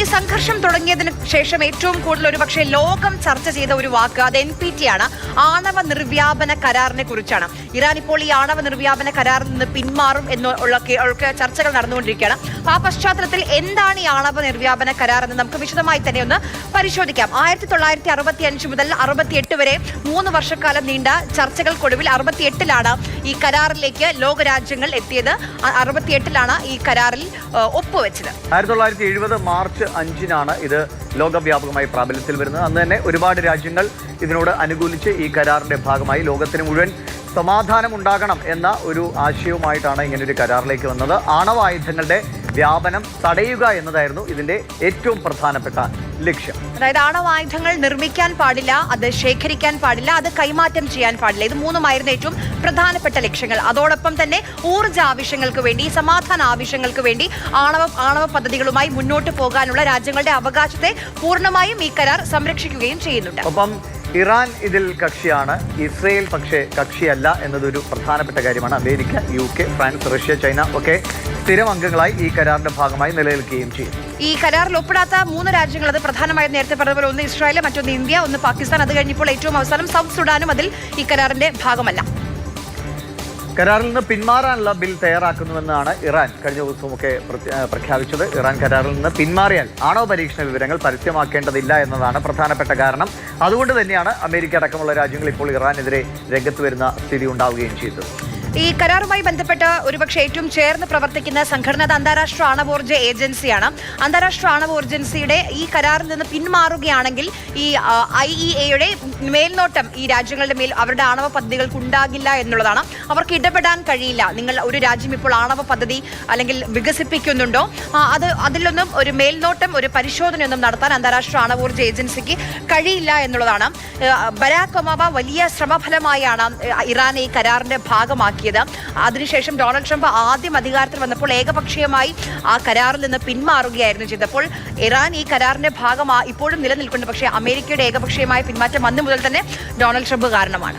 ഈ സംഘർഷം തുടങ്ങിയതിന് ശേഷം ഏറ്റവും കൂടുതൽ ഒരു പക്ഷേ ലോകം ചർച്ച ചെയ്ത ഒരു വാക്ക് അത് എൻ പി ടി ആണ്. ആണവ നിർവ്യാപന കരാറിനെ കുറിച്ചാണ്. ഇറാൻ ഇപ്പോൾ ഈ ആണവ നിർവ്യാപന കരാറിൽ നിന്ന് പിന്മാറും എന്നുള്ള ചർച്ചകൾ നടന്നുകൊണ്ടിരിക്കുകയാണ്. ആ പശ്ചാത്തലത്തിൽ എന്താണ് ഈ ആണവ നിർവ്യാപന കരാർ എന്ന് നമുക്ക് വിശദമായി തന്നെ ഒന്ന് പരിശോധിക്കാം. ആയിരത്തി തൊള്ളായിരത്തി അറുപത്തി അഞ്ച് മുതൽ അറുപത്തിയെട്ട് വരെ മൂന്ന് വർഷക്കാലം നീണ്ട ചർച്ചകൾക്കൊടുവിൽ അറുപത്തിയെട്ടിലാണ് ഈ കരാറിലേക്ക് ലോകരാജ്യങ്ങൾ എത്തിയത്. അറുപത്തി അറുപത്തിയെട്ടിലാണ് ഈ കരാറിൽ ഒപ്പുവെച്ചത്. ആയിരത്തി തൊള്ളായിരത്തി എഴുപത് മാർച്ച് അഞ്ചിനാണ് ഇത് ലോകവ്യാപകമായി പ്രാബല്യത്തിൽ വരുന്നത്. അന്ന് തന്നെ ഒരുപാട് രാജ്യങ്ങൾ ഇതിനോട് അനുകൂലിച്ച് ഈ കരാറിന്റെ ഭാഗമായി ലോകത്തിന് മുഴുവൻ സമാധാനം ഉണ്ടാകണം എന്ന ഒരു ആശയവുമായിട്ടാണ് ഇങ്ങനൊരു കരാറിലേക്ക് വന്നത്. ആണവായുധങ്ങളുടെ വ്യാപനം തടയുക എന്നതായിരുന്നു ഇതിന്റെ ഏറ്റവും പ്രധാനപ്പെട്ട ലക്ഷ്യം. അതായത് ആണവായുധങ്ങൾ നിർമ്മിക്കാൻ പാടില്ല അത് ശേഖരിക്കാൻ പാടില്ല അത് കൈമാറ്റം ചെയ്യാൻ പാടില്ല. ഇത് മൂന്നുമായിരുന്നു ഏറ്റവും പ്രധാനപ്പെട്ട ലക്ഷ്യങ്ങൾ. അതോടൊപ്പം തന്നെ ഊർജ ആവശ്യങ്ങൾക്ക് വേണ്ടി സമാധാന ആവശ്യങ്ങൾക്ക് വേണ്ടി ആണവ ആണവ പദ്ധതികളുമായി മുന്നോട്ട് പോകാനുള്ള രാജ്യങ്ങളുടെ അവകാശത്തെ പൂർണമായും ഈ കരാർ സംരക്ഷിക്കുകയും ചെയ്യുന്നുണ്ട്. ഒപ്പം ഇറാൻ ഇതിൽ കക്ഷിയാണ് ഇസ്രയേൽ പക്ഷേ കക്ഷിയല്ല എന്നതൊരു പ്രധാനപ്പെട്ട കാര്യമാണ്. America U K France Russia China ഒക്കെ സ്ഥിരം അംഗങ്ങളായി ഈ കരാറിന്റെ ഭാഗമായി നിലനിൽക്കുകയും ചെയ്യും. ഈ കരാറിൽ ഒപ്പിടാത്ത മൂന്ന് രാജ്യങ്ങൾ അത് പ്രധാനമായും നേരത്തെ പറഞ്ഞ പോലെ ഒന്ന് ഇസ്രായേൽ മറ്റൊന്ന് ഇന്ത്യ ഒന്ന് പാകിസ്ഥാൻ. അത് കഴിഞ്ഞപ്പോൾ ഏറ്റവും അവസാനം സൗത്ത് സുഡാനും അതിൽ ഈ കരാറിന്റെ ഭാഗമല്ല. കരാറിൽ നിന്ന് പിന്മാറാനുള്ള ബിൽ തയ്യാറാക്കുന്നുവെന്നാണ് ഇറാൻ കഴിഞ്ഞ ദിവസമൊക്കെ പ്രഖ്യാപിച്ചത്. ഇറാൻ കരാറിൽ നിന്ന് പിന്മാറിയാൽ ആണവ പരീക്ഷണ വിവരങ്ങൾ പരസ്യമാക്കേണ്ടതില്ല എന്നതാണ് പ്രധാനപ്പെട്ട കാരണം. അതുകൊണ്ട് തന്നെയാണ് അമേരിക്ക അടക്കമുള്ള രാജ്യങ്ങൾ ഇപ്പോൾ ഇറാനെതിരെ രംഗത്ത് വരുന്ന സ്ഥിതി ഉണ്ടാവുകയും ചെയ്തത്. ഈ കരാറുമായി ബന്ധപ്പെട്ട് ഒരുപക്ഷെ ഏറ്റവും ചേർന്ന് പ്രവർത്തിക്കുന്ന സംഘടന അത് അന്താരാഷ്ട്ര ആണവോർജ ഏജൻസിയാണ്. അന്താരാഷ്ട്ര ആണവോർജൻസിയുടെ ഈ കരാറിൽ നിന്ന് പിന്മാറുകയാണെങ്കിൽ ഈ ഐ ഇ എയുടെ മേൽനോട്ടം ഈ രാജ്യങ്ങളുടെ മേൽ അവരുടെ ആണവ പദ്ധതികൾക്ക് ഉണ്ടാകില്ല എന്നുള്ളതാണ്. അവർക്ക് ഇടപെടാൻ കഴിയില്ല. നിങ്ങൾ ഒരു രാജ്യം ഇപ്പോൾ ആണവ പദ്ധതി അല്ലെങ്കിൽ വികസിപ്പിക്കുന്നുണ്ടോ? അത് അതിലൊന്നും ഒരു മേൽനോട്ടം ഒരു പരിശോധനയൊന്നും നടത്താൻ അന്താരാഷ്ട്ര ആണവോർജ ഏജൻസിക്ക് കഴിയില്ല എന്നുള്ളതാണ്. ബരാക് ഒമാബ വലിയ ശ്രമഫലമായാണ് ഇറാൻ ഈ കരാറിന്റെ ഭാഗമാക്കിയത് അതിനുശേഷം ഡൊണാൾഡ് ട്രംപ് ആദ്യം അധികാരത്തിൽ വന്നപ്പോൾ ഏകപക്ഷീയമായി ആ കരാറിൽ നിന്ന് പിന്മാറുകയായിരുന്നു ചെയ്തപ്പോൾ ഇറാൻ ഈ കരാറിന്റെ ഭാഗമായി ഇപ്പോഴും നിലനിൽക്കുന്നുണ്ട്. പക്ഷേ അമേരിക്കയുടെ ഏകപക്ഷീയമായ പിന്മാറ്റം അന്ന് മുതൽ തന്നെ ഡൊണാൾഡ് ട്രംപ് കാരണമാണ്.